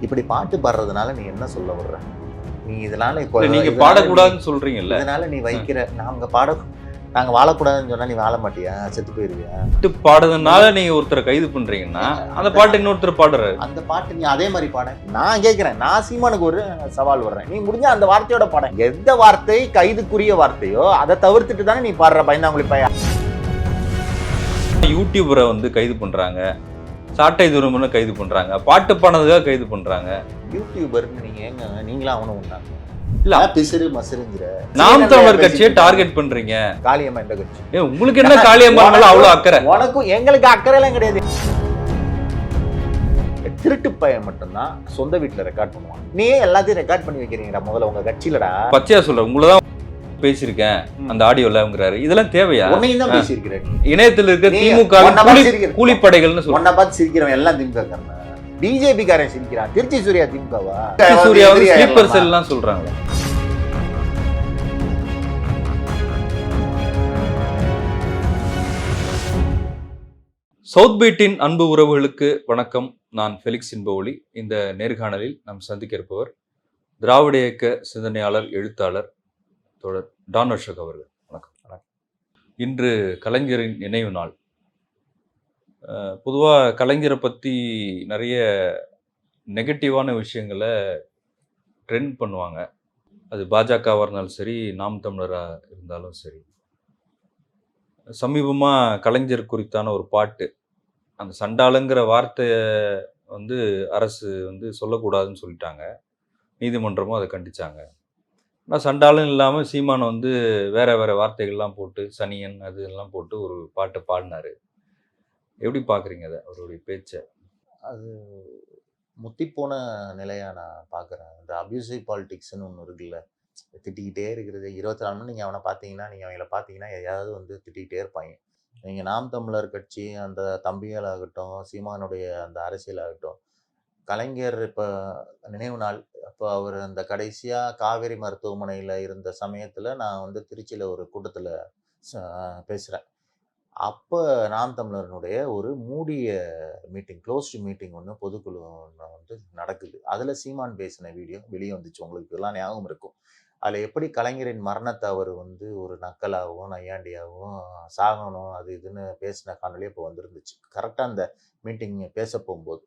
இப்படி பாட்டு பாடுறதுனால நீ என்ன சொல்ல வர்ற? நீ இதனால இப்போ- நீங்க பாடக்கூடாதுன்னு சொல்றீங்கல்ல. நீ- இதனால நீ வைக்கிற நாங்க பாட நாங்க வாழக்கூடாதுன்னு சொன்னா நீ வாழ மாட்டியா? செத்து போயிருவியா? பாட்டு பாடுறதுனால நீங்க ஒருத்தரை கைது பண்றீங்கன்னா அந்த பாட்டு இன்னொருத்தர் பாடுறாரு. அந்த பாட்டு நீ அதே மாதிரி பாட. நான் கேட்கிறேன் நான் சீமானுக்கு ஒரு சவால் வர்றேன். நீ முடிஞ்ச அந்த வார்த்தையோட பாட. எந்த வார்த்தை கைதுக்குரிய வார்த்தையோ அதை தவிர்த்துட்டு தானே நீ பாடுற பயந்தாங்குழி பையன்? யூடியூபரை வந்து கைது பண்றாங்க. சாட்டை துரும்புன்னு கைது பண்றாங்க. பாட்டு பாடுறதுக்காக கைது பண்றாங்க. யூடியூபர்னு நீங்க ஏங்க நீங்களும் அவனும் உண்டாங்க இல்ல. பிசிறு மசுருங்கிற நாம் தமிழர் கட்சியை டார்கெட் பண்றீங்க? காளியம்மா எந்த கட்சி? உங்களுக்கு என்ன காளியம்மா அவ்வளவு அக்கறை. உனக்கும் எங்களுக்கு அக்கறை எல்லாம் கிடையாது. திருட்டு பையன் மட்டும்தான் சொந்த வீட்டுல ரெக்கார்ட் பண்ணுவான். நீ எல்லாத்தையும் ரெக்கார்ட் பண்ணி வைக்கிறீங்கடா முதல்ல உங்க கட்சியிலடா. பச்சையா சொல்றேன் உங்களதான் பேசியிருக்கேன். அந்த ஆடியோலங்கிறாரு. இதெல்லாம் தேவையா? இணையத்தில் இருக்க திமுக. கூலிப்படைகள்னு உன்னை பார்த்து சிரிக்கிறவன் எல்லாம் திமுக பிஜேபி காரன் சிரிக்கிறான் திருச்சி சூர்யா திமுகவா? சூர்யா வந்து ஸ்லீப்பர் ஏறலாமா? செல் எல்லாம் சொல்றாங்க. சவுத் பீட்டின் அன்பு உறவுகளுக்கு வணக்கம். நான் ஃபெலிக்ஸ் இன்பவுலி இந்த நேர்காணலில் நாம் சந்திக்க இருப்பவர் திராவிட இயக்க சிந்தனையாளர் எழுத்தாளர் தோழர் டான் அசோக் அவர்கள். வணக்கம். இன்று கலைஞரின் நினைவு நாள். பொதுவாக கலைஞரை பற்றி நிறைய நெகட்டிவான விஷயங்களை ட்ரெண்ட் பண்ணுவாங்க. அது பாஜகவாக இருந்தாலும் சரி நாம் தமிழராக இருந்தாலும் சரி. சமீபமாக கலைஞர் குறித்தான ஒரு பாட்டு அந்த சண்டாளுங்கிற வார்த்தையை வந்து அரசு வந்து சொல்லக்கூடாதுன்னு சொல்லிட்டாங்க. நீதிமன்றமும் அதை கண்டிச்சாங்க. ஆனால் சண்டாலும் இல்லாமல் சீமான் வந்து வேற வேற வார்த்தைகள்லாம் போட்டு சனியன் அது எல்லாம் போட்டு ஒரு பாட்டு பாடினாரு. எப்படி பார்க்குறீங்க அதை அவருடைய பேச்சை? அது முத்திப்போன நிலையாக நான் பார்க்குறேன் இந்த அப்யூசிவ் பாலிடிக்ஸ்னு ஒன்று இருக்குல்ல திட்டிக்கிட்டே இருக்கிறது. இருபத்தி நாலு மணி நீங்கள் அவனை பார்த்தீங்கன்னா நீங்கள் அவங்கள பார்த்தீங்கன்னா எதையாவது வந்து திட்டிக்கிட்டே இருப்பாங்க. நீங்கள் நாம் தமிழர் கட்சி அந்த தம்பிகளாகட்டும் சீமானுடைய அந்த அரசியலாகட்டும் கலைஞர் இப்போ நினைவு நாள். அப்போ அவர் அந்த கடைசியாக காவேரி மருத்துவமனையில் இருந்த சமயத்தில் நான் வந்து திருச்சியில் ஒரு கூட்டத்தில் பேசுகிறேன் அப்போ நாம் தமிழர்களுடைய ஒரு மூடிய மீட்டிங் க்ளோஸ்டு மீட்டிங் ஒன்று பொதுக்குழு ஒன்று வந்து நடக்குது. அதில் சீமான் பேசின வீடியோ வெளியே வந்துச்சு. உங்களுக்கு எல்லாம் ஞாபகம் இருக்கும். அதில் எப்படி கலைஞரின் மரணத்தை அவர் வந்து ஒரு நக்கலாகவும் நையாண்டியாகவும் சாகணும் அது இதுன்னு பேசின காணொலி இப்போ வந்துருந்துச்சு. கரெக்டாக அந்த மீட்டிங் பேச போகும்போது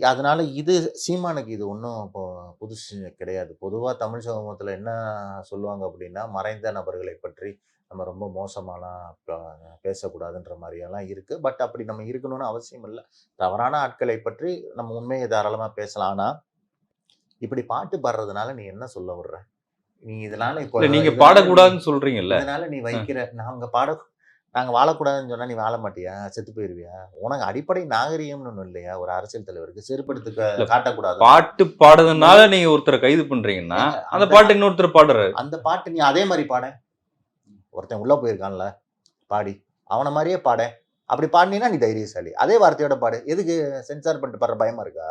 அதனால இது சீமானுக்கு இது ஒன்றும் இப்போ புதுசு கிடையாது. பொதுவாக தமிழ் சமூகத்தில் என்ன சொல்லுவாங்க அப்படின்னா மறைந்த நபர்களை பற்றி நம்ம ரொம்ப மோசமாலாம் ப- பேசக்கூடாதுன்ற மாதிரியெல்லாம் இருக்குது பட் அப்படி நம்ம இருக்கணும்னு அவசியம் இல்லை. தவறான ஆட்களை பற்றி நம்ம உண்மையை தாராளமாக பேசலாம். ஆனால் இப்படி பாட்டு பாடுறதுனால நீ என்ன சொல்ல வர்ற? நீ இதனால இப்போ இதனால பாடக்கூடாதுன்னு சொல்கிறீங்கல்ல நீ- இதனால நீ வைக்கிற நாங்க பாட நாங்க வாழக்கூடாதுன்னு சொன்னா நீ வாழ மாட்டியா? செத்து போயிருவியா? உனக்கு அடிப்படை நாகரிகம்னு ஒண்ணு இல்லையா? ஒரு அரசியல் தலைவருக்கு செருப்படுத்து காட்டக்கூடாது பாட்டு பாடுறதுனால நீங்கள் ஒருத்தரை கைது பண்ணுறீங்கன்னா அந்த பாட்டு இன்னொருத்தர் பாடுறாரு. அந்த பாட்டு நீ அதே மாதிரி பாட. ஒருத்தன் உள்ள போயிருக்கான்ல பாடி. அவனை மாதிரியே பாட. அப்படி பாடினீன்னா நீ தைரியசாலி. அதே வார்த்தையோட பாடு. எதுக்கு? சென்சார் பண்ணிட்டு பாடுற பயமா இருக்கா?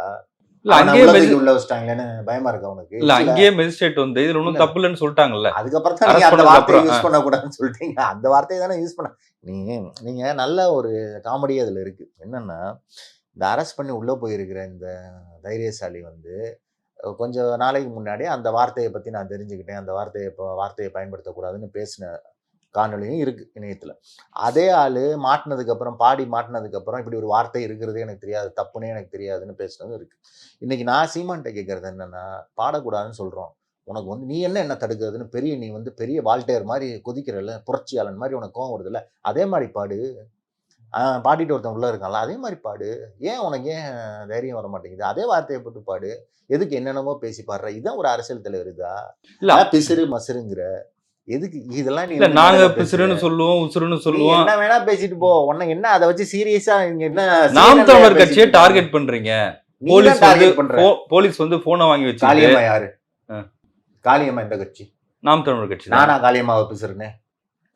அங்கேயே உள்ள வச்சிட்டாங்களேன்னு பயமா இருக்கா உனக்கு இல்ல அங்கேயே மெஜிஸ்ட்ரேட் வந்து இதுல ஒன்றும் இல்ல. தப்பு இல்லைன்னு சொல்லிட்டாங்கல்ல. அதுக்கப்புறம் தான் நீங்க அந்த வார்த்தையை யூஸ். பண்ணக்கூடாதுன்னு சொல்லிட்டீங்க. அந்த வார்த்தையை தானே யூஸ் பண்ண நீ நீங்க நல்ல ஒரு காமெடி அதுல இருக்கு. என்னன்னா இந்த அரெஸ்ட் பண்ணி உள்ள போயிருக்கிற இந்த தைரியசாலி வந்து அஹ், கொஞ்ச நாளைக்கு முன்னாடி அந்த வார்த்தையை பத்தி நான் தெரிஞ்சுக்கிட்டேன். அந்த வார்த்தையை இப்போ வார்த்தையை பயன்படுத்தக்கூடாதுன்னு பேசின காணொலியும் இருக்கு இணையத்துல. அதே ஆளு மாட்டினதுக்கு அப்புறம் பாடி மாட்டினதுக்கு அப்புறம் இப்படி ஒரு வார்த்தை இருக்கிறதே எனக்கு தெரியாது தப்புனே எனக்கு தெரியாதுன்னு பேசுனதும் இருக்கு. இன்னைக்கு நான் சீமான்ட்ட கேட்கறது என்னன்னா பாடக்கூடாதுன்னு சொல்றோம். உனக்கு வந்து நீ என்ன என்ன தடுக்கிறதுன்னு பெரிய நீ வந்து பெரிய வால்டேர் மாதிரி கொதிக்கிறல்ல புரட்சியாளன் மாதிரி உனக்கு கோவம் வருதுல்ல அதே மாதிரி பாடு. பாடிட்டு ஒருத்தன் உள்ள இருக்கான்ல அதே மாதிரி பாடு. ஏன் உனக்கு ஏன் தைரியம் வர மாட்டேங்குது? அதே வார்த்தையை போட்டு பாடு. எதுக்கு என்னென்னமோ பேசி பாடுற? இதான் ஒரு அரசியல் தலைவர் இதா? இல்ல. பிசிறு மசுருங்கிற எதுக்கு? இதெல்லாம் நீ நாங்க. பிசுறுன்னு சொல்லுவோம் உசுறுன்னு சொல்லுவோம். என்ன வேணா பேசிட்டு போ. உன்னை என்ன அதை வச்சு சீரியஸா என்ன நாம் தமிழர் கட்சியை? டார்கெட் பண்றீங்க. போலீஸ் வந்து போலீஸ் வந்து போனை வாங்கி வச்சு காளியம்மா யாரு. காளியம்மா இந்த கட்சி? நாம் தமிழர் கட்சி. நானா காளியம்மாவை பேசுறேன்னு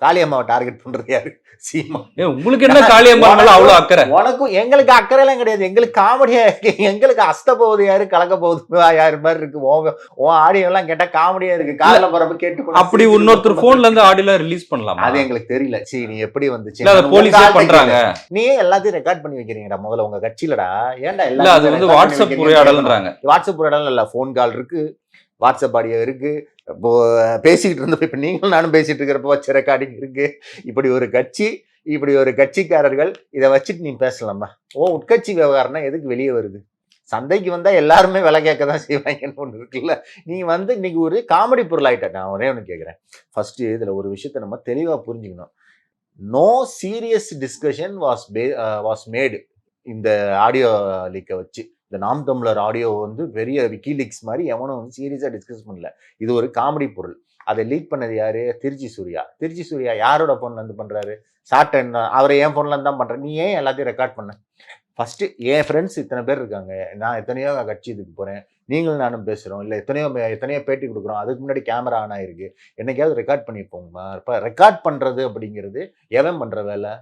காளியம்மாவை டார்கெட் பண்றது யாரு சீமா உங்களுக்கு என்ன காளியம்மா மேல அவ்வளவு அக்கறை. உனக்கும் எங்களுக்கு அக்கறை எல்லாம் கிடையாது. எங்களுக்கு காமெடியா இருக்கு. எங்களுக்கு அஸ்த போகுது யாரு கலக்க போகுது யாரு மாதிரி இருக்கு. உன் ஆடியோ எல்லாம் கேட்டா காமெடியா இருக்கு. காதல பரப்பு கேட்டு அப்படி இன்னொருத்தர் போன்ல இருந்து ஆடியோ ரிலீஸ் பண்ணலாமா? அது எங்களுக்கு தெரியல. சரி நீ எப்படி வந்துச்சு? போலீஸே பண்றாங்க. நீ எல்லாத்தையும் ரெக்கார்ட் பண்ணி வைக்கிறீங்கடா முதல்ல. உங்க கட்சியிலடா. ஏன்டா இல்ல அது வந்து வாட்ஸ்அப் உரையாடல்ன்றாங்க. வாட்ஸ்அப் உரையாடல் இல்ல ஃபோன் கால் இருக்கு. வாட்ஸ்அப் ஆடியோ இருக்கு. இப்போ பேசிக்கிட்டு இருந்தப்ப இப்போ நீங்களும் நானும் பேசிகிட்டு இருக்கிறப்ப வச்ச ரெக்கார்டிங் இருக்குது இப்படி ஒரு கட்சி இப்படி ஒரு கட்சிக்காரர்கள் இதை வச்சுட்டு நீ பேசலாமா? ஓ உட்கட்சி விவகாரம்னா எதுக்கு வெளியே வருது? சந்தைக்கு வந்தால் எல்லாருமே விலை கேட்க தான் செய்வாங்கன்னு ஒன்று இருக்குல்ல. நீ வந்து இன்னைக்கு ஒரு காமெடி பொருள் ஆகிட்ட நான் ஒரே ஒன்று கேட்குறேன் ஃபஸ்ட்டு இதில் ஒரு விஷயத்த நம்ம தெளிவாக புரிஞ்சுக்கணும். No serious discussion was pay was made இந்த ஆடியோ லீக்கை வச்சு. இந்த நாம் தமிழர் ஆடியோ வந்து பெரிய விக்கிலீக்ஸ் மாதிரி எவனும் வந்து சீரியஸாக டிஸ்கஸ் பண்ணல. இது ஒரு காமெடி பொருள். அதை லீக் பண்ணது யாரு? திருச்சி சூர்யா. திருச்சி சூர்யா யாரோட ஃபோன்லேருந்து பண்ணுறாரு பண்றாரு? சாட்டன் அவரை என் ஃபோன்லேருந்து தான் பண்ணுறேன் நீ ஏன் எல்லாத்தையும் ரெக்கார்ட் பண்ண? ஃபஸ்ட்டு என் ஃப்ரெண்ட்ஸ் இத்தனை பேர் இருக்காங்க. நான் எத்தனையோ கட்சி இதுக்கு போகிறேன் நீங்களும் நானும் பேசுகிறோம் இல்லை எத்தனையோ எத்தனையோ பேட்டி கொடுக்குறோம். அதுக்கு முன்னாடி கேமரா ஆன் ஆகிருக்கு என்னைக்காவது ரெக்கார்ட் பண்ணிப்போங்கம்மா இப்போ ரெக்கார்ட் பண்ணுறது அப்படிங்கிறது எவன் பண்ணுற வேலை?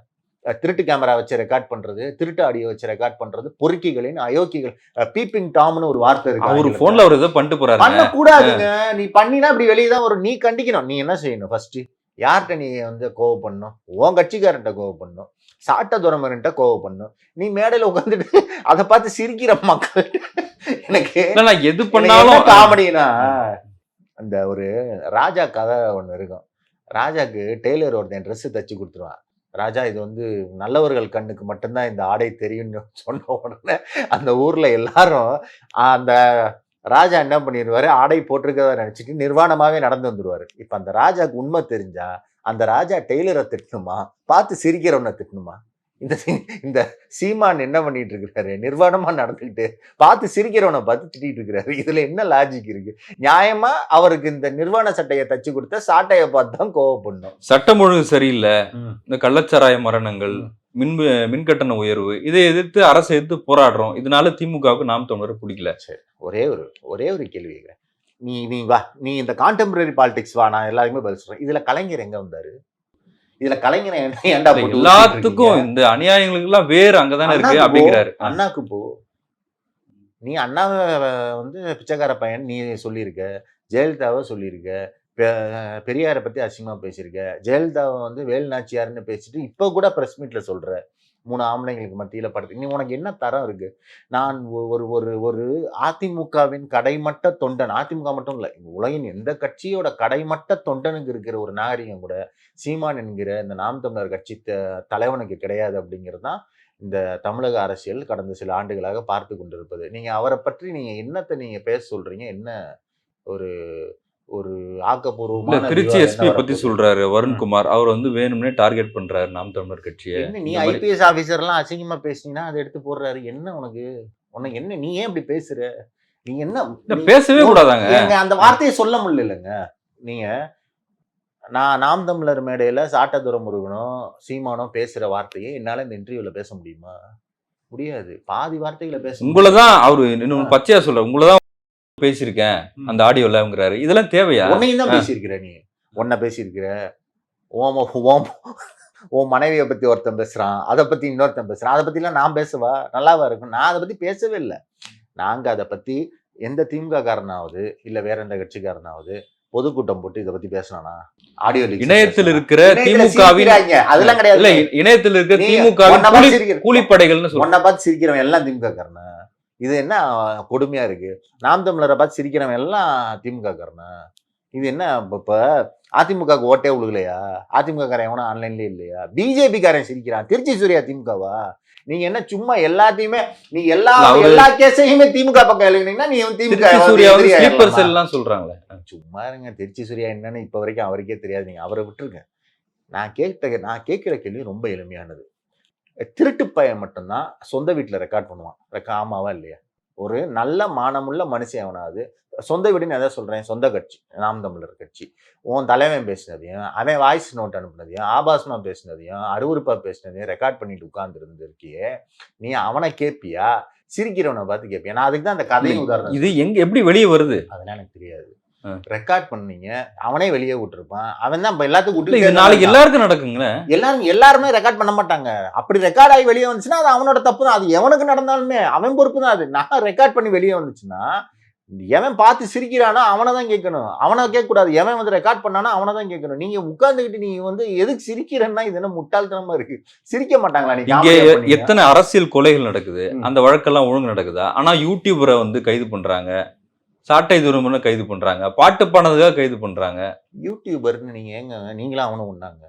திருட்டு கேமரா வச்சு ரெக்கார்ட் பண்றது திருட்டு ஆடியோ வச்சு ரெக்கார்ட் பண்றது பொறுக்கிகளின் அயோக்கிகள் பீப்பிங் டாம்னு ஒரு வார்த்தை இருக்கு அவரு. போன்ல அவர் ஏதோ பண்ணிட்டு போறாரு பண்ணக்கூடாதுங்க. நீ பண்ணினா அப்படி வெளியே தான் வரும். நீ கண்டிக்கணும். நீ என்ன செய்யணும்? ஃபர்ஸ்ட் யார்கிட்ட நீ வந்து கோவப்படணும்? உன் கட்சிக்காரன்ட்ட கோவப்படணும். சாட்ட துறமரன்ட்ட கோவப்படணும். நீ மேடையில உட்காந்துட்டு அதை பார்த்து சிரிக்கிற மக்கள். எனக்கு எது பண்ணாலும் காமெடினா அந்த ஒரு ராஜா கதை ஒண்ணு இருக்கும். ராஜாக்கு டெய்லர் ஒருத்தன் ட்ரெஸ் தச்சு கொடுத்துருவான். ராஜா இது வந்து நல்லவர்கள் கண்ணுக்கு மட்டும்தான் இந்த ஆடை தெரியும்னு சொன்ன உடனே அந்த ஊரில் எல்லாரும் அந்த ராஜா என்ன பண்ணிடுவாரு ஆடை போட்டிருக்கதா நினச்சிட்டு நிர்வாணமாகவே நடந்து வந்துடுவார் இப்போ அந்த ராஜாவுக்கு உண்மை தெரிஞ்சா அந்த ராஜா டெய்லரை திட்டணுமா? பார்த்து சிரிக்கிறவனை திட்டணுமா? இந்த இந்த சீமான் என்ன பண்ணிட்டு இருக்கிறாரு நிர்வாணமா நடந்துக்கிட்டு பார்த்து சிரிக்கிறவனை பார்த்து திட்டிட்டு இருக்கிறாரு இதுல என்ன லாஜிக் இருக்கு? நியாயமா அவருக்கு இந்த நிர்வாண சட்டையை தச்சு கொடுத்த சாட்டையை பார்த்து தான் கோவப்படணும். சட்டம் ஒழுங்கு சரியில்லை. இந்த கள்ளச்சாராய மரணங்கள் மின் மின்கட்டண உயர்வு இதை எதிர்த்து அரசை எதிர்த்து போராடுறோம். இதனால திமுகவுக்கு நாம் தமிழர் பிடிக்கல. ஒரே ஒரு ஒரே ஒரு கேள்வி நீ நீ வா நீ இந்த கான்டெம்பரரி பாலிடிக்ஸ் வா நான் எல்லாருக்குமே பதில் சொல்றேன். இதுல கலைஞர் எங்க வந்தாரு? இதுல கலைஞரை போட்டு எல்லாத்துக்கும் இந்த அநியாயங்களுக்கு எல்லாம் வேறு அங்கதானே இருக்கு. அப்படிங்கிறாரு? அண்ணாக்கு போ. நீ அண்ணாவை வந்து பிச்சைக்கார பையன் நீ சொல்லியிருக்க. ஜெயலலிதாவை சொல்லியிருக்க. பெரியாரை பத்தி அசிங்கமா பேசியிருக்க. ஜெயலலிதாவை வந்து வேல் நாச்சியார்னு பேசிட்டு இப்போ கூட பிரஸ் மீட்ல சொல்ற. மூணு ஆம்பளைங்களுக்கு மத்தியில் படுத்து நீ உனக்கு என்ன தரம் இருக்கு? நான் ஒரு ஒரு ஒரு அதிமுகவின் கடைமட்ட தொண்டன் அதிமுக மட்டும் இல்லை உலகின் எந்த கட்சியோட கடைமட்ட தொண்டனுக்கு இருக்கிற ஒரு நாகரிகம் கூட சீமான் என்கிற இந்த நாம் தமிழர் கட்சி த- தலைவனுக்கு கிடையாது அப்படிங்கிறது தான் இந்த தமிழக அரசியல் கடந்த சில ஆண்டுகளாக பார்த்து கொண்டிருப்பது. நீங்கள் அவரை பற்றி நீங்கள் என்னத்தை நீங்கள் பேச சொல்கிறீங்க என்ன ஒரு ஒரு ஆக்கப்பூர்வமான திருச்சி எஸ்பி பத்தி? சொல்றாரு வருண்குமார் அவர் வந்து வேணும்னே டார்கெட் பண்றாரு நாம் தமிழர் கட்சியை. நீ ஐபிஎஸ் ஆபீசர்லாம் அசிங்கமா பேசுனீங்கன்னா அதை எடுத்து போடுறாரு. என்ன உனக்கு? உனக்கு என்ன நீ ஏன் இப்படி பேசுற? நீ என்ன பேசவே கூடாதாங்க. அந்த வார்த்தையை சொல்ல முடியலங்க. நீங்க நான் நாம் தமிழர் மேடையில சாட்டதுர முருகனும் சீமானும் பேசுற வார்த்தையை என்னால இந்த இன்டர்வியூல பேச முடியுமா? முடியாது. பாதி வார்த்தைகளை பேச உங்களை தான் அவரு இன்னும் பச்சையா சொல்ற உங்களை தான் பேசியிருக்கேன். அந்த ஆடியோலங்கிறாரு இதெல்லாம் தேவையா? உன்னையும் தான் பேசியிருக்கிற நீ. உன்னை பேசியிருக்கிற. ஓம் ஓம் உன் மனைவியை பத்தி ஒருத்தன் பேசுறான். அதை பத்தி இன்னொருத்தன் பேசுறான். அதை பத்திலாம் நான் பேசவா? நல்லாவா இருக்கும்? நான் அதை பத்தி பேசவே இல்லை. நாங்க அதை பத்தி எந்த திமுக காரனாவது இல்ல வேற எந்த கட்சிக்காரனாவது பொதுக்கூட்டம் போட்டு இதை பத்தி பேசினானா ஆடியோ இணையத்தில் இருக்கிற திமுகவின் அதெல்லாம் கிடையாது. இணையத்தில் இருக்கிற சிரிக்கிற- கூலிப்படைகள்னு உன்னை பார்த்து சிரிக்கிறவன் எல்லாம் திமுக காரனா? இது என்ன கொடுமையா இருக்கு? நாம் தமிழரை பார்த்து சிரிக்கிறவன் எல்லாம் திமுக காரனா இது என்ன இப்ப- அதிமுகவுக்கு ஓட்டே விழுகலையா அதிமுக காரன் எவனும் ஆன்லைன்லயே இல்லையா? பிஜேபி காரன் சிரிக்கிறான். திருச்சி சூர்யா திமுகவா? நீங்க என்ன சும்மா எல்லாத்தையுமே நீ எல்லா எல்லா கேஸையுமே திமுக பக்கம் எழுதினீங்கன்னா நீ திமுக எல்லாம் சொல்றாங்களே. சும்மா இருங்க. திருச்சி சூர்யா என்னன்னு இப்ப வரைக்கும் அவருக்கே தெரியாது. நீங்க அவரை விட்டுருங்க. நான் கேட்ட நான் கேட்கிற கேள்வி ரொம்ப எளிமையானது. திருட்டு பையன் மட்டும்தான் சொந்த வீட்டுல ரெக்கார்ட் பண்ணுவான். ரெக்கா ஆமாவா இல்லையா? ஒரு நல்ல மானமுள்ள மனுஷன் அவனாவது சொந்த வீடுன்னு எதை சொல்றேன்? சொந்த கட்சி. நாம் தமிழர் கட்சி. உன் தலைவன் பேசினதையும் அவன் வாய்ஸ் நோட் அனுப்புனதையும் ஆபாசமா பேசினதையும் அருவருப்பா பேசினதையும் ரெக்கார்ட் பண்ணிட்டு உட்கார்ந்து இருந்திருக்கியே நீ அவனை கேப்பியா? சிரிக்கிறவனை பார்த்து கேப்பியா? நான் அதுக்கு தான் அந்த கதையும் உதாரணம் இது எங்க எப்படி வெளியே வருது? அதெல்லாம் எனக்கு தெரியாது. ரெக்கார்ட் பண்ணீங்க. அவனே வெளியே விட்டுருப்பான். அவன் தான் இப்ப எல்லாத்துக்கும் விட்டுட்டே நாளைக்கு எல்லாருக்கும் நடக்குங்களே? எல்லாரும் எல்லாருமே ரெக்கார்ட் பண்ண மாட்டாங்க. அப்படி ரெக்கார்ட் ஆகி வெளியே வந்துச்சுன்னா அது அவனோட தப்பு தான். அது எவனுக்கு நடந்தாலுமே அவன் பொறுப்பு தான் அது. நான் ரெக்கார்ட் பண்ணி வெளியே வந்துச்சுன்னா எவன் பார்த்து சிரிக்கிறானோ அவனை தான் கேட்கணும். அவனை கேட்கக்கூடாது. எவன் வந்து ரெக்கார்ட் பண்ணானோ அவனை தான் கேட்கணும். நீங்க உட்கார்ந்துக்கிட்டு நீ வந்து எதுக்கு சிரிக்கிறன்னா இது என்ன முட்டாள்தனமா இருக்கு. சிரிக்க மாட்டாங்களா நீ இங்கே comedy பண்ணீங்க? எத்தனை அரசியல் கொலைகள் நடக்குது. அந்த வழக்கெல்லாம் ஒழுங்கு நடக்குதா? ஆனா யூடியூபரை வந்து கைது பண்றாங்க. சாட்டை தூரம்னு கைது பண்றாங்க. பாட்டு பாடுறதுக்காக கைது பண்றாங்க. யூடியூபர்னு நீங்க ஏங்க நீங்களும் அவனும் ஒன்றாங்க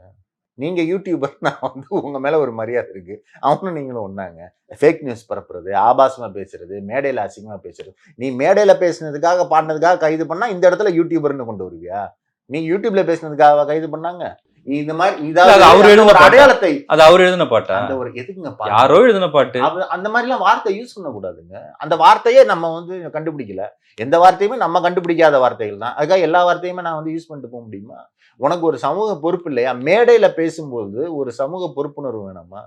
நீங்க யூடியூபர்னா வந்து உங்க மேல ஒரு மரியாதை இருக்கு. அவனும் நீங்களும் ஒன்றாங்க ஃபேக் நியூஸ் பரப்புறது ஆபாசமா பேசுறது மேடையில அசிங்கமா பேசுறது. நீ மேடையில பேசுனதுக்காக பாடினதுக்காக கைது பண்ணா இந்த இடத்துல யூடியூபர்னு கொண்டு வருவியா? நீ யூடியூப்ல பேசுனதுக்காக கைது பண்ணாங்க? இந்த மாதிரி இதாவது அவர் எழுதின? அடையாளத்தை அது அவர் எழுதின பாட்டா? அந்த ஒரு எதுக்குங்க பாட்டு? யாரோ எழுதின பாட்டு. அந்த மாதிரிலாம் வார்த்தை யூஸ் பண்ணக்கூடாதுங்க. அந்த வார்த்தையே நம்ம வந்து கண்டுபிடிக்கல. எந்த வார்த்தையுமே நம்ம கண்டுபிடிக்காத வார்த்தைகள் தான். அதுக்காக எல்லா வார்த்தையுமே நான் வந்து யூஸ் பண்ணிட்டு போக முடியுமா? உனக்கு ஒரு சமூக பொறுப்பு இல்லையா? மேடையில பேசும்போது ஒரு சமூக பொறுப்புணர்வு வேணாமா?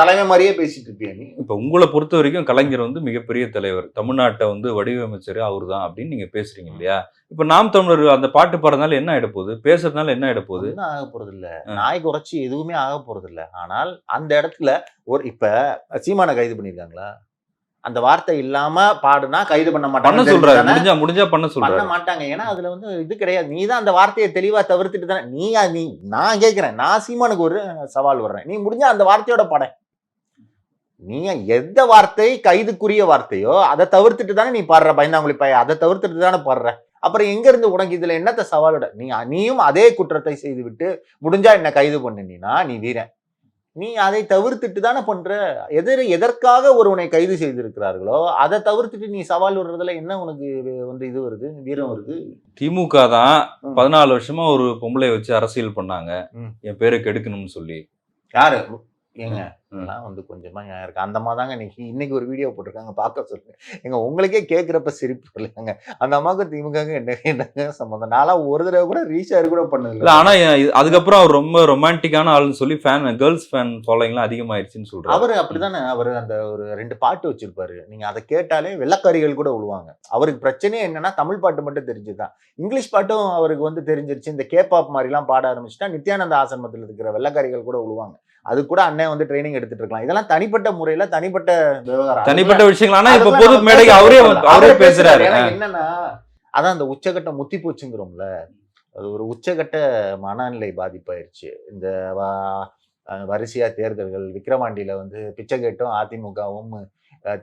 தலைமை மாதிரியே பேசிட்டு இருப்பியா நீ? இப்ப உங்களை பொறுத்த வரைக்கும் கலைஞர் வந்து மிகப்பெரிய தலைவர். தமிழ்நாட்டை வந்து வடிவமைச்சர் அவர் தான் அப்படின்னு நீங்க பேசுறீங்க இல்லையா? இப்ப நாம் தமிழர் அந்த பாட்டு பாடுறதுனால என்ன ஆயிட போகுது? பேசுறதுனால என்ன ஆயிட போகுது? ஒன்றும் ஆக போறது இல்ல. நாய் குறைச்சி எதுவுமே ஆக போறது இல்ல ஆனால் அந்த இடத்துல ஒரு இப்ப சீமானை கைது பண்ணிருக்காங்களா அந்த வார்த்தை இல்லாம பாடுனா கைது பண்ண பண்ண மாட்டாங்க சொல்றாரு. முடிஞ்சா முடிஞ்சா பண்ண பண்ண சொல்றாரு மாட்டாங்க. ஏன்னா அதுல வந்து இது கிடையாது. நீ தான் அந்த வார்த்தையை தெளிவா தவிர்த்துட்டு தானே. நீ நீ நான் கேட்கிறேன். நான் சீமானுக்கு ஒரு சவால் வர்றேன் நீ முடிஞ்சா அந்த வார்த்தையோட பட. நீ எந்த வார்த்தை கைதுக்குரிய வார்த்தையோ அதை தவிர்த்துட்டு தானே நீ பாடுற பயந்தாங்குழி பைய. அதை தவிர்த்துட்டு தானே பாடுற. அப்புறம் எங்க இருந்து உனக்கு இதுல என்னத்த சவாலோட நீ நீயும் அதே குற்றத்தை செய்து விட்டு முடிஞ்சா என்ன கைது பண்ணினா நீ வீரன். நீ அதை தவிர்த்துட்டு தானே பண்ற? எதிர எதற்காக ஒருவனை கைது செய்திருக்கிறார்களோ அதை தவிர்த்துட்டு நீ சவால் விடுறதுல என்ன உனக்கு வந்து இது வருது வீரம் வருது? திமுக தான். பதினாலு வருஷமா ஒரு பொம்பளை வச்சு அரசியல் பண்ணாங்க. என் பேரை கெடுக்கணும்னு சொல்லி. யாரு? ஏங்க. இதெல்லாம் வந்து கொஞ்சமா நியாயம் இருக்கு. அந்த மாதிரி தாங்க இன்னைக்கு இன்னைக்கு ஒரு வீடியோ போட்டிருக்காங்க. பார்க்க சொல்லுங்க. எங்க உங்களுக்கே கேட்குறப்ப சிரிப்பு இல்லைங்க. அந்த அம்மாவுக்கு திமுக என்ன என்னங்க சம்மந்தம் நான்லாம் ஒரு தடவை கூட ரீசார்ஜ் கூட இல்ல பண்ணதில்ல ஆனா இது- அதுக்கப்புறம் அவர் ரொம்ப ரொமான்டிக்கான ஆளுன்னு சொல்லி ஃபேன் கேர்ள்ஸ் ஃபேன் ஃபாலோயிங்லாம் அதிகமாயிருச்சுன்னு சொல்றாரு. அவரு அப்படிதானே? அவர் அந்த ஒரு ரெண்டு பாட்டு வச்சிருப்பாரு. நீங்க அதை கேட்டாலே வெள்ளக்காரிகள் கூட விழுவாங்க அவருக்கு பிரச்சனையே என்னன்னா தமிழ் பாட்டு மட்டும் தெரிஞ்சுதான் இங்கிலீஷ் பாட்டும் அவருக்கு வந்து தெரிஞ்சிருச்சு. இந்த கேபாப் மாதிரிலாம் பாட ஆரம்பிச்சுட்டா நித்யானந்த ஆசிரமத்தில் இருக்கிற வெள்ளக்காரிகள் கூட விழுவாங்க அது கூட அண்ணன் வந்து ட்ரைனிங் எடுத்துட்டு இருக்கலாம் இதெல்லாம் தனிப்பட்ட முறையில தனிப்பட்ட விவகாரம். தனிப்பட்ட விஷயங்கள் ஆனா இப்ப பொது மேடைக்கு அவரே. அவரே பேசுறாரு. என்னன்னா அதான் அந்த உச்சகட்ட முத்தி போச்சுங்கிறோம்ல அது ஒரு உச்சகட்ட மனநிலை பாதிப்பாயிருச்சு. இந்த வரிசையா தேர்தல்கள் விக்கிரவாண்டியில வந்து பிச்சை கேட்டும் அதிமுகவும்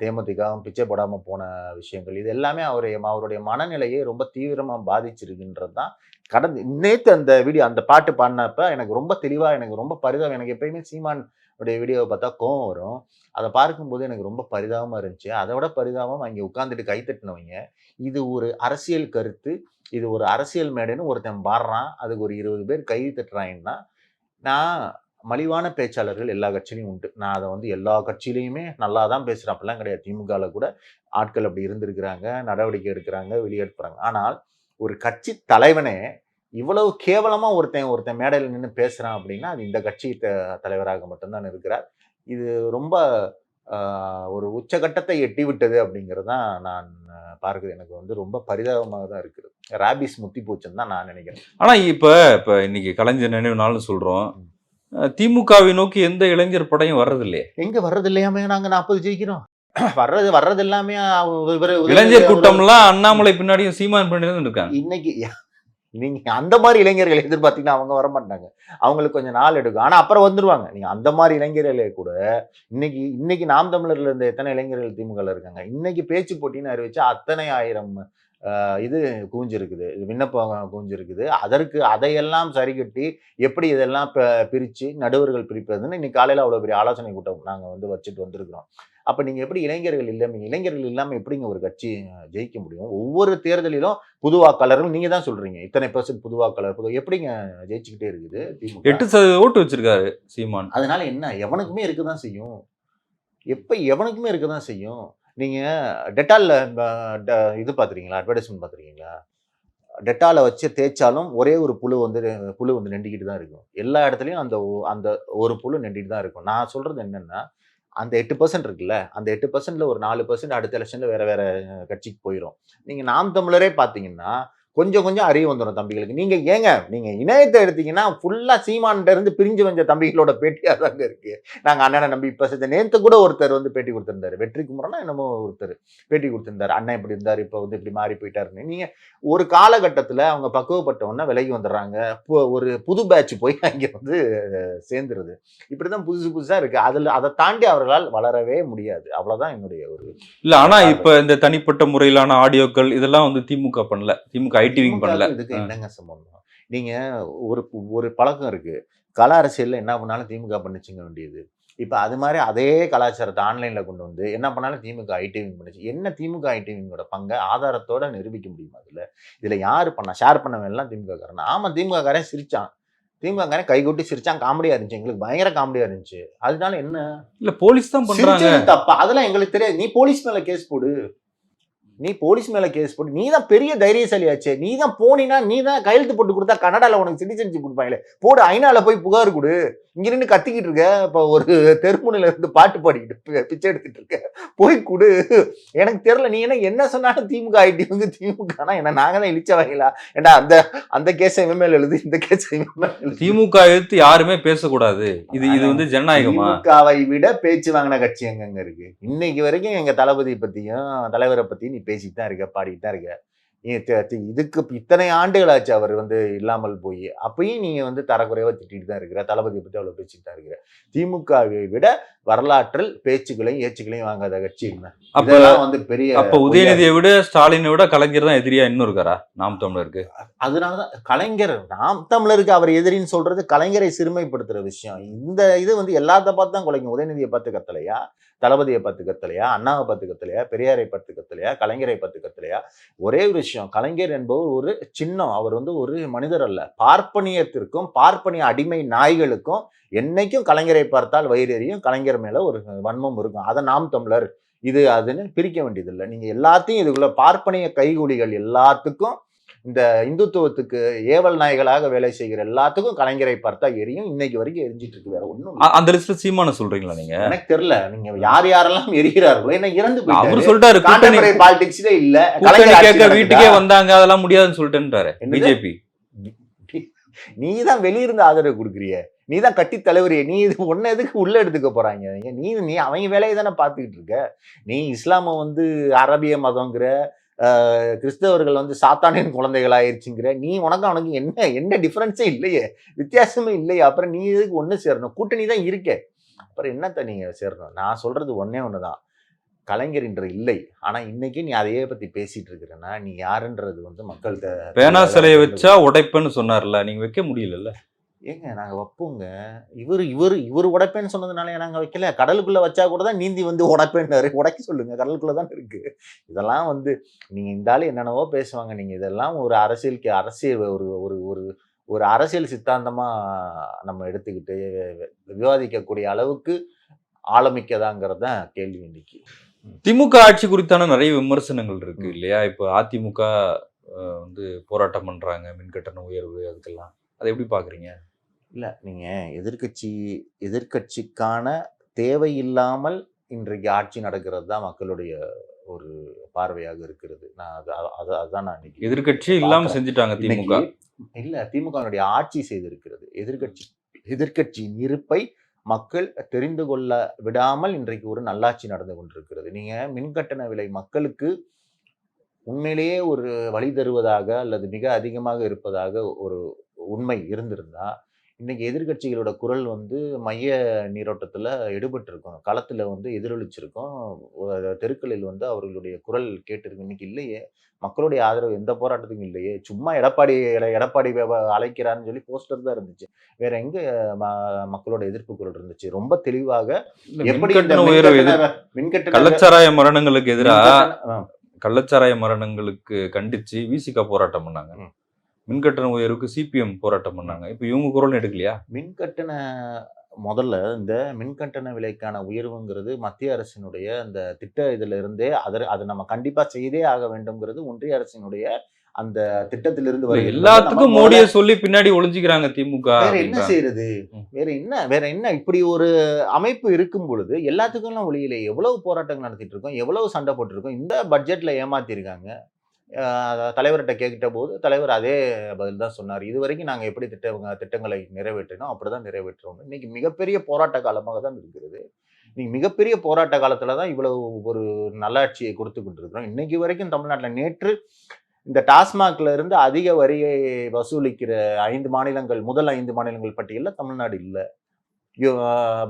தேமுதிகவும் பிச்சை போடாம போன விஷயங்கள். இது எல்லாமே அவருடைய அவருடைய மனநிலையை ரொம்ப தீவிரமா பாதிச்சிருக்குன்றது தான் கடந்து நேத்து அந்த வீடியோ அந்த பாட்டு பாடினப்ப எனக்கு ரொம்ப தெளிவா எனக்கு ரொம்ப பரிதாபம். எனக்கு எப்பயுமே சீமான் உடைய வீடியோவை பார்த்தா கோவம் வரும். அதை பார்க்கும்போது எனக்கு ரொம்ப பரிதாபமாக இருந்துச்சு. அதை விட பரிதாபம் அங்கே உட்காந்துட்டு கை தட்டினவங்க. இது ஒரு அரசியல் கருத்து. இது ஒரு அரசியல் மேடைன்னு ஒருத்தன் பாடுறான் அதுக்கு ஒரு இருபது பேர் கை தட்டுறாங்கன்னா நான் மலிவான பேச்சாளர்கள் எல்லா கட்சியிலையும் உண்டு. நான் அதை வந்து எல்லா கட்சியிலையுமே நல்லா தான் பேசுகிறேன் அப்படிலாம் கிடையாது. திமுகவில் கூட ஆட்கள் அப்படி இருந்திருக்கிறாங்க நடவடிக்கை எடுக்கிறாங்க வெளியெடுப்புறாங்க ஆனால் ஒரு கட்சி தலைவனே இவ்வளவு கேவலமா ஒருத்தன் ஒருத்தன் மேடையில் நின்று பேசுறான் அப்படின்னா அது இந்த கட்சி தலைவராக மட்டும்தான் இருக்கிறார். இது ரொம்ப ஒரு உச்சகட்டத்தை எட்டி விட்டது அப்படிங்கிறது தான் நான் பார்க்குறது எனக்கு வந்து ரொம்ப பரிதாபமாக தான் இருக்குது. ராபிஸ் முத்தி போச்சுன்னு தான் நான் நினைக்கிறேன். ஆனா இப்ப இப்ப இன்னைக்கு கலைஞர் நினைவு நாள்னு சொல்றோம். அஹ் திமுகவை நோக்கி எந்த இளைஞர் படையும் வர்றது இல்லையே எங்க வர்றது இல்லையாமே நாங்க நாற்பது ஜெயிக்கிறோம். வர்றது வர்றது எல்லாமே இளைஞர் கூட்டம்லாம் அண்ணாமலை பின்னாடியும் சீமான் பின்னாடியும் இருக்காங்க. இன்னைக்கு நீங்கள் அந்த மாதிரி இளைஞர்கள் எதிர்பார்த்தீங்கன்னா அவங்க வர மாட்டாங்க அவங்களுக்கு கொஞ்சம் நாள் எடுக்கும். ஆனால் அப்புறம் வந்துடுவாங்க நீங்கள் அந்த மாதிரி இளைஞர்களே கூட இன்னைக்கு இன்னைக்கு நாம் தமிழர்ல இருந்த எத்தனை இளைஞர்கள் திமுக இருக்காங்க? இன்னைக்கு பேச்சு போட்டின்னு அறிவிச்சா அத்தனை ஆயிரம் இது குவிஞ்சிருக்குது. விண்ணப்பம் குவிஞ்சிருக்குது. அதற்கு அதையெல்லாம் சரி கட்டி எப்படி இதெல்லாம் ப- பிரிச்சு நடுவர்கள் பிரிப்பதுன்னு இன்னைக்கு காலையில அவ்வளவு பெரிய ஆலோசனை கூட்டம் நாங்க வந்து வச்சுட்டு வந்திருக்கிறோம். அப்ப நீங்க எப்படி இளைஞர்கள் இல்லாம இளைஞர்கள் இல்லாம எப்படிங்க ஒரு கட்சி ஜெயிக்க முடியும்? ஒவ்வொரு தேர்தலிலும் புது வாக்காளர்கள் நீங்க தான் சொல்றீங்க. இத்தனை பெர்சன்ட் புது வாக்காளர் புது எப்படிங்க ஜெயிச்சுக்கிட்டே இருக்குது திமுக? எட்டு சதவீத ஓட்டு வச்சிருக்காரு சீமான். அதனால என்ன? எவனுக்குமே இருக்க தான் செய்யும். எப்ப எவனுக்குமே இருக்க தான் செய்யும்? நீங்கள் டெட்டாலில் இது பார்த்துருக்கீங்களா? அட்வர்டைஸ்மெண்ட் பார்த்துருக்கீங்களா? டெட்டாலை வச்சு தேய்ச்சாலும் ஒரே ஒரு புழு வந்து புழு வந்து நெண்டிக்கிட்டு தான் இருக்கும். எல்லா இடத்துலையும் அந்த அந்த ஒரு புழு நெண்டிகிட்டு தான் இருக்கும். நான் சொல்கிறது என்னன்னா அந்த எட்டு பர்சன்ட் இருக்குல்ல அந்த எட்டு பர்சன்ட்ல ஒரு நாலு பர்சன்ட் அடுத்த எலெக்ஷன்ல வேறு வேறு கட்சிக்கு போயிடும் நீங்கள் நாம் தமிழரே பார்த்தீங்கன்னா கொஞ்சம் கொஞ்சம் அறிவு வந்துடும் தம்பிகளுக்கு. நீங்க ஏங்க நீங்க இணையத்தை எடுத்தீங்கன்னா ஃபுல்லா சீமான்ட்ட இருந்து பிரிஞ்சு வந்த தம்பிகளோட பேட்டியா தாங்க இருக்கு. நாங்க அண்ணனை நம்பி இப்ப செஞ்ச நேத்து கூட ஒருத்தர் வந்து பேட்டி கொடுத்திருந்தாரு. வெற்றி குமரனா என்னமோ ஒருத்தர் பேட்டி கொடுத்திருந்தாரு. அண்ணன் இப்படி இருந்தாரு இப்ப வந்து இப்படி மாறி போயிட்டாருன்னு. நீங்க ஒரு காலகட்டத்துல அவங்க பக்குவப்பட்டவொன்னே விலகி வந்துடுறாங்க. ஒரு புது பேட்ச் போய் அங்க வந்து சேர்ந்துருது. இப்படிதான் புதுசு புதுசா இருக்கு. அதுல அதை தாண்டி அவர்களால் வளரவே முடியாது. அவ்வளவுதான் என்னுடைய ஒரு இல்ல ஆனா இப்ப இந்த தனிப்பட்ட முறையிலான ஆடியோக்கள் இதெல்லாம் வந்து திமுக பண்ணல. திமுக ஐடிவிங் பண்ணல. இதுக்கு என்னங்க சம்பந்தம்? நீங்க ஒரு ஒரு பழக்கம் இருக்கு. கல அரசியல்ல என்ன பண்ணாலும் திமுக பண்ணிச்சுங்க வேண்டியது. இப்ப அது மாதிரி அதே கலாச்சாரத்தை ஆன்லைன்ல கொண்டு வந்து என்ன பண்ணாலும் திமுக ஐடிவிங் பண்ணுச்சு. என்ன திமுக ஐடிவிங்கோட பங்கை ஆதாரத்தோட நிரூபிக்க முடியுமா இதுல இதுல யாரு பண்ணா? ஷேர் பண்ணவன் எல்லாம் திமுக காரன் ஆமா திமுக காரன் சிரிச்சான். திமுக காரன் கைகொட்டி சிரிச்சான். காமெடியா இருந்துச்சு. எங்களுக்கு பயங்கர காமெடியா இருந்துச்சு. அதனால என்ன? இல்ல போலீஸ் தான் பண்றாங்க. தப்பா? அதெல்லாம் எங்களுக்கு தெரியாது. நீ போலீஸ் மேல கேஸ் போடு. நீ போலீஸ் மேல கேஸ் போடு நீ தான் பெரிய தைரியசாலியாச்சே. நீ தான் போனீனா நீ தான் கையெழுத்து போட்டு கொடுத்தா கனடால உனக்கு சிட்டிசன்ஷிப் கொடுப்பாங்களே. போடு ஐநால போய் புகார் கொடு. இங்க நின்று கத்திக்கிட்டு இருக்க இப்ப ஒரு தெருமுனையில இருந்து பாட்டு பாடிக்கிட்டு பிச்சை எடுத்துட்டு இருக்க போய் கொடு. எனக்கு தெரியல நீ என்ன என்ன சொன்னாலும் திமுக ஐடி வந்து திமுகனா என்ன? நாங்க தான் இழிச்ச வகையிலா? ஏண்டா அந்த அந்த கேஸ் இவன் மேல எழுது இந்த கேஸ் இவன் மேல திமுக எதிர்த்து யாருமே பேசக்கூடாது. இது இது வந்து ஜனநாயகமா? திமுகவை விட பேச்சு வாங்கின கட்சி எங்கெங்க இருக்கு? இன்னைக்கு வரைக்கும் எங்க தளபதி பத்தியும் தலைவரை பத்தியும் நீ பேசிட்டு தான் இருக்க. பாடிட்டு தான் இருக்க நீ இதுக்கு இத்தனை ஆண்டுகள் ஆச்சு அவர் வந்து இல்லாமல் போய் அப்பயும் நீங்கள் வந்து தரக்குறைவாக திட்டிகிட்டு தான் இருக்கிற தளபதியை பற்றி அவ்வளோ பேசிட்டு தான் இருக்கிற. திமுகவை விட வரலாற்றில் பேச்சுக்களையும் ஏச்சுக்களையும் வாங்காத கட்சி என்ன? அப்ப இதெல்லாம் வந்து பெரிய அப்ப உதயநிதியை விட ஸ்டாலினை விட கலைஞர் தான் எதிரியா இன்னும் இருக்காரா நாம் தமிழருக்கு. அதனாலதான் கலைஞர் நாம் தமிழருக்கு அவர் எதிரின்னு சொல்றது கலைஞரை சிறுமைப்படுத்துற விஷயம். இந்த இது வந்து எல்லாத்த பார்த்து தான் குலைக்கும். உதயநிதியை பார்த்து கத்தலையா தளபதியை பார்த்து கத்தலையா அண்ணாவை பார்த்து கத்தலையா பெரியாரை பார்த்து கத்தலையா கலைஞரை பார்த்து கத்தலையா ஒரே ஒரு விஷயம். கலைஞர் என்பவர் ஒரு சின்னம். அவர் வந்து ஒரு மனிதர் அல்ல. பார்ப்பனியத்திற்கும் பார்ப்பனிய அடிமை நாய்களுக்கும் என்னைக்கும் கலைஞரை பார்த்தால் வயிறெறியும் கலைஞர் மேல ஒரு வன்மம் இருக்கும். அதை நாம் தமிழர் இது அதுன்னு பிரிக்க வேண்டியதில்லை. நீங்க எல்லாத்தையும் இதுக்குள்ள பார்ப்பனிய கைகூலிகள் எல்லாத்துக்கும் இந்த இந்துத்துவத்துக்கு ஏவல் நாய்களாக வேலை செய்கிற எல்லாத்துக்கும் கலைஞரை பார்த்தா எரியும். இன்னைக்கு வரைக்கும் எரிஞ்சிட்டு இருக்கு. வேற. அ- அந்த லிஸ்ட்ல சீமான சொல்றீங்களா நீங்க? எனக்கு தெரியல. நீங்க யார் யாரெல்லாம் எரிகிறார்களோ என்ன இறந்து அவரு சொல்லிட்டாரு கூட்டணி கான்டெம்பரரி பாலிடிக்ஸ்ல இல்ல. கலைஞர்? வீட்டுக்கே வந்தாங்க அதெல்லாம் முடியாதுன்னு சொல்லிட்டேன்றாரு? பிஜேபி. நீ தான் வெளியிருந்து ஆதரவு கொடுக்குறிய. நீ தான் கட்டி தலைவரிய நீ இது ஒன்ன எதுக்கு உள்ள எடுத்துக்க போறாங்க? ஏன் நீ நீ அவங்க வேலையை தானே பார்த்துக்கிட்டு இருக்க? நீ இஸ்லாம வந்து அரபிய மதங்கிற கிறிஸ்தவர்கள் வந்து சாத்தானின் குழந்தைகள் ஆயிருச்சுங்கிற நீ உனக்கு அவனுக்கு என்ன என்ன டிஃபரன்ஸே இல்லையே. வித்தியாசமே இல்லையே. அப்புறம் நீ எதுக்கு ஒன்று சேரணும்? கூட்டணி தான் இருக்கே. அப்புறம் என்னத்த நீங்க சேரணும்? நான் சொல்றது ஒன்னே ஒண்ணுதான். கலைஞர் இன்று இல்லை. ஆனா இன்னைக்கு நீ அதையே பத்தி பேசிட்டு இருக்கிறன்னா நீ யாருன்றது வந்து மக்கள்கிட்ட பேனா சிலையை வச்சா உடைப்பேன்னு சொன்னார்ல. நீங்க வைக்க முடியலல்ல? ஏங்க நாங்க வைப்போங்க. இவர் இவர் இவர் உடைப்பேன்னு சொன்னதுனால நாங்க வைக்கல? கடலுக்குள்ள வச்சா கூட தான் நீந்தி வந்து உடைப்பேன்னாரு. உடைக்க சொல்லுங்க கடலுக்குள்ள தான் இருக்கு. இதெல்லாம் வந்து நீங்க இந்த ஆளு என்னென்னவோ பேசுவாங்க. நீங்க இதெல்லாம் ஒரு அரசியலுக்கு அரசியல் ஒரு ஒரு ஒரு ஒரு அரசியல் சித்தாந்தமா நம்ம எடுத்துக்கிட்டு விவாதிக்கக்கூடிய அளவுக்கு ஆழமிக்கதாங்கிறது தான் கேள்வி இன்னைக்கு. திமுக ஆட்சி குறித்தான நிறைய விமர்சனங்கள் இருக்கு இல்லையா? இப்போ அதிமுக வந்து போராட்டம் பண்றாங்க மின்கட்டண உயர்வு அதுக்கெல்லாம். அதை எப்படி பாக்குறீங்க? இல்ல நீங்க எதிர்க்கட்சி எதிர்க்கட்சிக்கான தேவையில்லாமல் இன்றைக்கு ஆட்சி நடக்கிறது தான் மக்களுடைய ஒரு பார்வையாக இருக்கிறது. நான் அது அது- அது அதுதான் நான் இன்னைக்கு எதிர்க்கட்சி இல்லாம செஞ்சுட்டாங்க திமுக. இல்ல திமுகவினுடைய ஆட்சி செய்திருக்கிறது. எதிர்க்கட்சி எதிர்க்கட்சியின் இருப்பை மக்கள் தெரிந்து கொள்ள விடாமல் இன்றைக்கு ஒரு நல்லாட்சி நடந்து கொண்டிருக்கிறது. நீங்க மின்கட்டண விலை மக்களுக்கு உண்மையிலேயே ஒரு வழி தருவதாக அல்லது மிக அதிகமாக இருப்பதாக ஒரு உண்மை இருந்திருந்தா இன்னைக்கு எதிர்க்கட்சிகளோட குரல் வந்து மைய நீரோட்டத்துல எடுபட்டிருக்கும். களத்துல வந்து எதிரொலிச்சிருக்கும். தெருக்களில் வந்து அவர்களுடைய குரல் கேட்டிருக்கு இன்னைக்கு இல்லையே. மக்களுடைய ஆதரவு எந்த போராட்டத்துக்கும் இல்லையே. சும்மா எடப்பாடி எட- எடப்பாடி அழைக்கிறான்னு சொல்லி போஸ்டர் தான் இருந்துச்சு. வேற எங்க மக்களோட எதிர்ப்பு குரல் இருந்துச்சு? ரொம்ப தெளிவாக எப்படி மின்கட்டண கள்ளச்சாராய மரணங்களுக்கு எதிரா மின்கட்டண- ஆ. கள்ளச்சாராய மரணங்களுக்கு கண்டிச்சு விசிகா போராட்டம் பண்ணாங்க. மின்கட்டண உயர்வுக்கு சிபிஎம் போராட்டம் பண்ணாங்க இப்போ இவங்க குரல் எடுக்கலையா மின்கட்டண முதல்ல இந்த மின்கட்டண விலைக்கான உயர்வுங்கிறது மத்திய அரசினுடைய அந்த திட்ட இதுல இருந்தே அதை அது நம்ம கண்டிப்பா செய்தே ஆக வேண்டும்ங்கிறது ஒன்றிய அரசினுடைய அந்த திட்டத்திலிருந்து வருகின்றது. எல்லாத்துக்கும் மோடியை சொல்லி பின்னாடி ஒளிஞ்சுக்கிறாங்க திமுக வேற என்ன. செய்யறது. வேற என்ன வேற என்ன இப்படி ஒரு அமைப்பு இருக்கும் பொழுது எல்லாத்துக்கும் ஒளியில எவ்வளவு போராட்டங்கள் நடத்திட்டு இருக்கோம் எவ்வளவு சண்டை போட்டிருக்கோம் இந்த பட்ஜெட்ல ஏமாத்திருக்காங்க தலைவர்கிட்ட கேட்கிட்ட போது தலைவர் அதே பதில் தான் சொன்னார். இது வரைக்கும் நாங்கள் எப்படி திட்ட திட்டங்களை நிறைவேற்றினோம் அப்படி தான் நிறைவேற்றுறோம். இன்னைக்கு மிகப்பெரிய போராட்ட காலமாக தான் இருக்கிறது. இன்னைக்கு மிகப்பெரிய போராட்ட காலத்தில் தான் இவ்வளவு ஒரு நல்லாட்சியை கொடுத்து கொண்டிருக்கிறோம் இன்னைக்கு வரைக்கும் தமிழ்நாட்டில் நேற்று இந்த டாஸ்மாக்ல இருந்து அதிக வரியை வசூலிக்கிற ஐந்து மாநிலங்கள் முதல் ஐந்து மாநிலங்கள் பட்டியலில் தமிழ்நாடு இல்லை.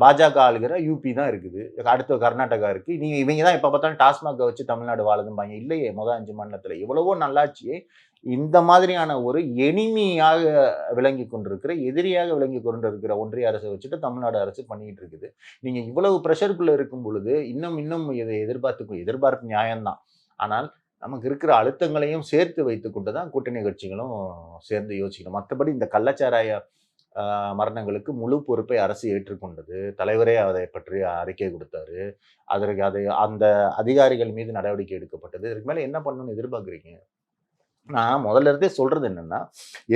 பாஜக ஆளுகிற யூபி தான் இருக்குது. அடுத்து கர்நாடகா இருக்குது நீங்கள் இவங்க தான் இப்போ பார்த்தாலும் டாஸ்மாகை வச்சு தமிழ்நாடு வாழுதும்பாங்க. இல்லையே முதல் அஞ்சு மாநிலத்தில். எவ்வளவோ நல்லாட்சியை இந்த மாதிரியான ஒரு எளிமையாக விளங்கி கொண்டிருக்கிற எதிரியாக விளங்கி கொண்டிருக்கிற ஒன்றிய அரசை வச்சுட்டு தமிழ்நாடு அரசு பண்ணிக்கிட்டு இருக்குது. நீங்கள் இவ்வளவு ப்ரெஷருக்குள்ளே இருக்கும் பொழுது இன்னும் இன்னும் இதை எதிர்பார்த்து எதிர்பார்ப்பு நியாயம்தான். ஆனால் நமக்கு இருக்கிற அழுத்தங்களையும் சேர்த்து வைத்துக்கொண்டு தான் கூட்டணி கட்சிகளும் சேர்ந்து யோசிக்கணும். மற்றபடி இந்த கள்ளச்சாராய மரணங்களுக்கு முழு பொறுப்பை அரசு ஏற்றுக்கொண்டது. தலைவரே அதை பற்றி அறிக்கை கொடுத்தாரு. அதற்கு அது அந்த அதிகாரிகள் மீது நடவடிக்கை எடுக்கப்பட்டது. இதுக்கு மேலே என்ன பண்ணணும்னு எதிர்பார்க்குறீங்க? நான் முதல்ல இருந்தே சொல்றது என்னன்னா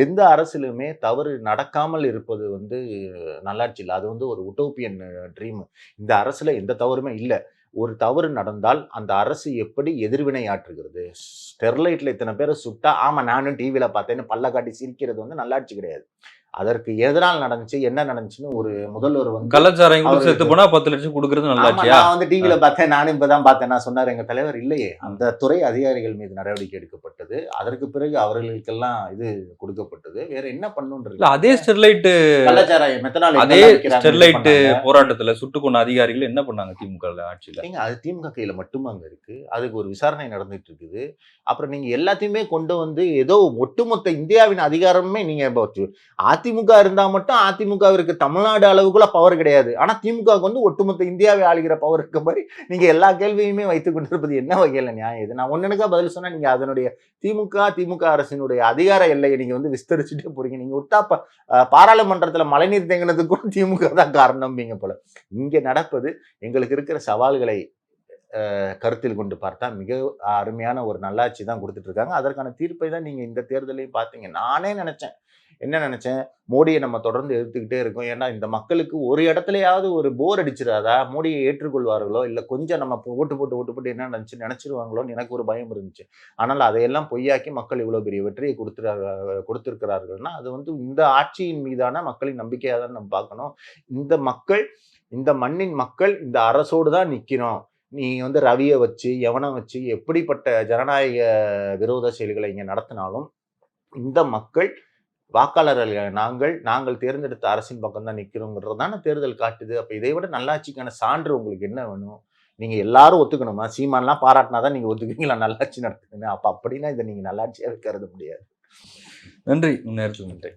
எந்த அரசிலுமே தவறு நடக்காமல் இருப்பது வந்து நல்லாட்சி இல்லை. அது வந்து ஒரு உட்டோப்பியன் ட்ரீம் இந்த அரசுல எந்த தவறுமே இல்லை. ஒரு தவறு நடந்தால் அந்த அரசு எப்படி எதிர்வினை ஆற்றுகிறது? ஸ்டெர்லைட்ல இத்தனை பேரை சுட்டா ஆமா நானும் டிவியில பார்த்தேன்னு பல்ல காட்டி சிரிக்கிறது வந்து நல்லாட்சி கிடையாது. அதற்கு எதனால் நடந்துச்சு என்ன நடந்துச்சுன்னு ஒரு முதல்வர் வந்து அவருக்கு- செத்து போனா பத்து லட்சம் கொடுக்கறது நல்லாச்சியா நான் வந்து டிவியில பார்த்தேன் நானும் இப்பதான் பார்த்தேன். நான் சொன்னார் எங்க தலைவர் இல்லையே. அந்த துறை அதிகாரிகள் மீது நடவடிக்கை எடுக்கப்பட்டது. அதற்கு பிறகு அவர்களுக்கெல்லாம் இது கொடுக்கப்பட்டது. வேற என்ன பண்ணுன்றது அதே ஸ்டெர்லைட் கள்ளச்சாராயம் மெத்தனால் அதே ஸ்டெர்லைட். போராட்டத்துல சுட்டு கொண்ட அதிகாரிகள் என்ன பண்ணாங்க திமுக ஆட்சியில? ஏங்க அது திமுக கையில மட்டும் அங்க இருக்கு. அதுக்கு ஒரு விசாரணை நடந்துட்டு இருக்குது. அப்புறம் நீங்க எல்லாத்தையுமே கொண்டு வந்து ஏதோ ஒட்டுமொத்த இந்தியாவின் அதிகாரமே நீங்க இப்போ தி- அதிமுக இருந்தால் மட்டும் அதிமுகவிற்கு தமிழ்நாடு அளவுக்குள்ள பவர் கிடையாது. ஆனால் திமுகவுக்கு வந்து ஒட்டுமொத்த இந்தியாவை ஆளுகிற பவர் இருக்க மாதிரி நீங்கள் எல்லா கேள்வியுமே வைத்துக் கொண்டிருப்பது என்ன வகையில் நியாயம் இது? நான் ஒன்றுக்கா பதில் சொன்னால் நீங்கள் அதனுடைய திமுக திமுக அரசினுடைய அதிகார எல்லையை நீங்கள் வந்து விஸ்தரிச்சுட்டே போறீங்க. நீங்கள் விட்டா பாராளுமன்றத்தில் மழைநீர் தேங்கினதுக்கு கூட திமுக தான் காரணம்பீங்க போல. இங்கே நடப்பது எங்களுக்கு இருக்கிற சவால்களை கருத்தில் கொண்டு பார்த்தா மிக அருமையான ஒரு நல்லாட்சி தான் கொடுத்துட்டு இருக்காங்க. அதற்கான தீர்ப்பை தான் நீங்கள் இந்த தேர்தலையும் பார்த்தீங்க. நானே நினச்சேன். என்ன நினச்சேன்? மோடியை நம்ம தொடர்ந்து எதிர்த்துக்கிட்டே இருக்கோம். ஏன்னா இந்த மக்களுக்கு ஒரு இடத்துலையாவது ஒரு போர் அடிச்சிடாதா? மோடியை ஏற்றுக்கொள்வார்களோ? இல்லை கொஞ்சம் நம்ம போ- ஓட்டு போட்டு ஓட்டு போட்டு என்ன நினச்சி நினச்சிருவாங்களோன்னு எனக்கு ஒரு பயம் இருந்துச்சு. ஆனால் அதையெல்லாம் பொய்யாக்கி மக்கள் இவ்வளோ பெரிய வெற்றியை கொடுத்துறாங்க கொடுத்துருக்கிறார்கள்னா அது வந்து இந்த ஆட்சியின் மீதான மக்களின் நம்பிக்கையாக தான் நம்ம பார்க்கணும். இந்த மக்கள் இந்த மண்ணின் மக்கள் இந்த அரசோடு தான் நிற்கிறோம் நீ வந்து ரவியை வச்சு எவனை வச்சு எப்படிப்பட்ட ஜனநாயக விரோத செயல்களை இங்கே நடத்தினாலும் இந்த மக்கள் வாக்காளர்கள் நாங்கள் நாங்கள் தேர்ந்தெடுத்த அரசின் பக்கம் தான் நிற்கிறோங்கிறது தானே தேர்தல் காட்டுது. அப்போ இதை விட நல்லாட்சிக்கான சான்று உங்களுக்கு என்ன வேணும்? நீங்கள் எல்லாரும் ஒத்துக்கணுமா? சீமான்லாம் பாராட்டினா தான் நீங்கள் ஒத்துக்குவீங்களா நல்லாட்சி நடத்துதுன்னு. அப்போ அப்படின்னா இதை நீங்கள் நல்லாட்சியாக கருத முடியாது. நன்றி. உன் நேரத்தில் நன்றி.